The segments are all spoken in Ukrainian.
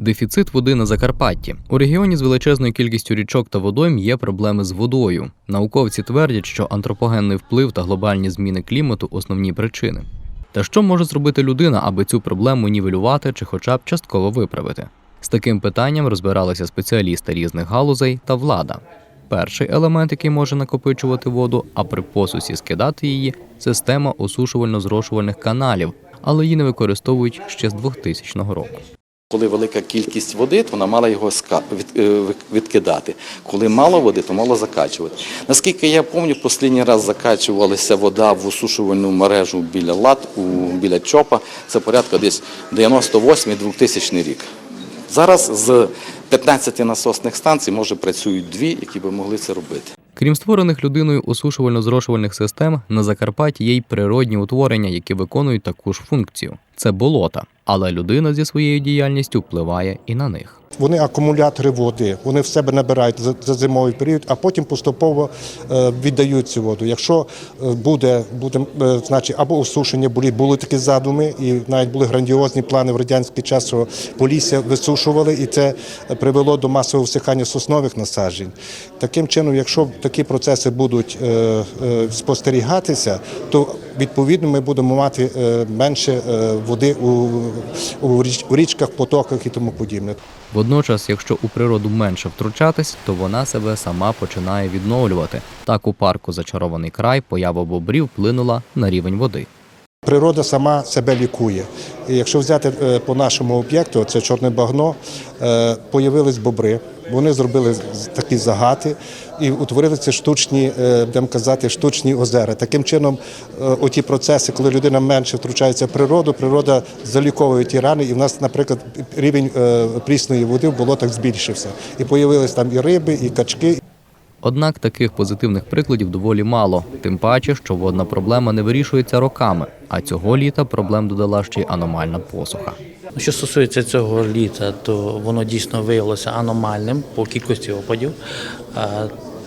Дефіцит води на Закарпатті. У регіоні з величезною кількістю річок та водойм є проблеми з водою. Науковці твердять, що антропогенний вплив та глобальні зміни клімату основні причини. Та що може зробити людина, аби цю проблему нівелювати чи хоча б частково виправити? З таким питанням розбиралися спеціалісти різних галузей та влада. Перший елемент, який може накопичувати воду, а при посусі скидати її система осушувально-зрошувальних каналів, але її не використовують ще з 2000 року. Коли велика кількість води, то вона мала його е, відкидати. Коли мало води, то мало закачувати. Наскільки я пам'ятаю, останній раз закачувалася вода в осушувальну мережу біля лад, біля ЧОПа. Це порядка десь 98-2000 рік. Зараз з 15 насосних станцій, може, працюють дві, які би могли це робити. Крім створених людиною осушувально-зрошувальних систем, на Закарпатті є й природні утворення, які виконують таку ж функцію. Це болота, але людина зі своєю діяльністю впливає і на них. Вони акумулятори води, вони в себе набирають за, за зимовий період, а потім поступово е, віддають цю воду. Якщо е, буде, буде е, значить, або осушення, були, були такі задуми, і навіть були грандіозні плани в радянський час, що полісся висушували, і це привело до масового всихання соснових насаджень. Таким чином, якщо такі процеси будуть спостерігатися, то відповідно ми будемо мати е, менше е, води у, у, річ- у річках, потоках і тому подібне. Водночас, якщо у природу менше втручатись, то вона себе сама починає відновлювати. Так у парку Зачарований край поява бобрів вплинула на рівень води. Природа сама себе лікує. Якщо взяти е, по нашому об'єкту, це чорне багно, е, появились бобри. Вони зробили такі загати і утворилися штучні, е, будемо казати, штучні озера. Таким чином, оті процеси, коли людина менше втручається в природу, природа заліковує ті рани, і в нас, наприклад, рівень прісної води в болотах збільшився. І появились там і риби, і качки, Однак таких позитивних прикладів доволі мало, тим паче, що водна проблема не вирішується роками, а цього літа проблем додала ще й аномальна посуха. Що стосується цього літа, то воно дійсно виявилося аномальним по кількості опадів.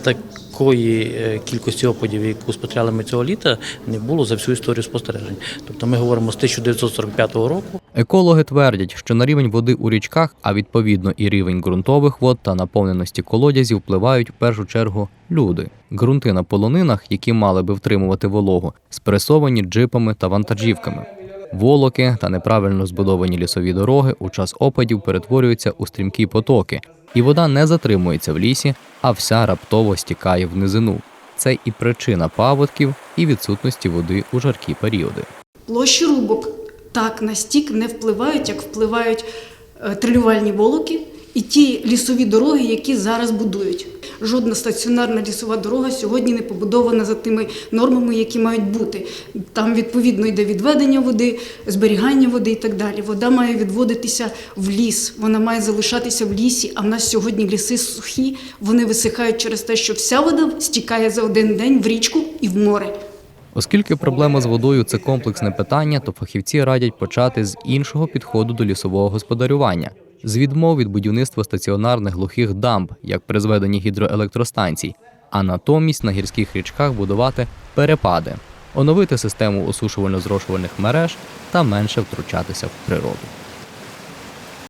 Такої е, кількості опадів, яку спостерігали ми цього літа, не було за всю історію спостережень. Тобто ми говоримо з 1945 року. Екологи твердять, що на рівень води у річках, а відповідно і рівень ґрунтових вод та наповненості колодязів впливають в першу чергу люди. Ґрунти на полонинах, які мали би втримувати вологу, спресовані джипами та вантажівками. Волоки та неправильно збудовані лісові дороги у час опадів перетворюються у стрімкі потоки, і вода не затримується в лісі, а вся раптово стікає в низину. Це і причина паводків, і відсутності води у жаркі періоди. Площі рубок так на стік не впливають, як впливають е, трилювальні волоки і ті лісові дороги, які зараз будують. Жодна стаціонарна лісова дорога сьогодні не побудована за тими нормами, які мають бути. Там відповідно йде відведення води, зберігання води і так далі. Вода має відводитися в ліс, вона має залишатися в лісі. А в нас сьогодні ліси сухі, вони висихають через те, що вся вода стікає за один день в річку і в море. Оскільки проблема з водою це комплексне питання, то фахівці радять почати з іншого підходу до лісового господарювання, з відмов від будівництва стаціонарних глухих дамб, як при зведенні гідроелектростанцій, а натомість на гірських річках будувати перепади, оновити систему осушувально-зрошувальних мереж та менше втручатися в природу.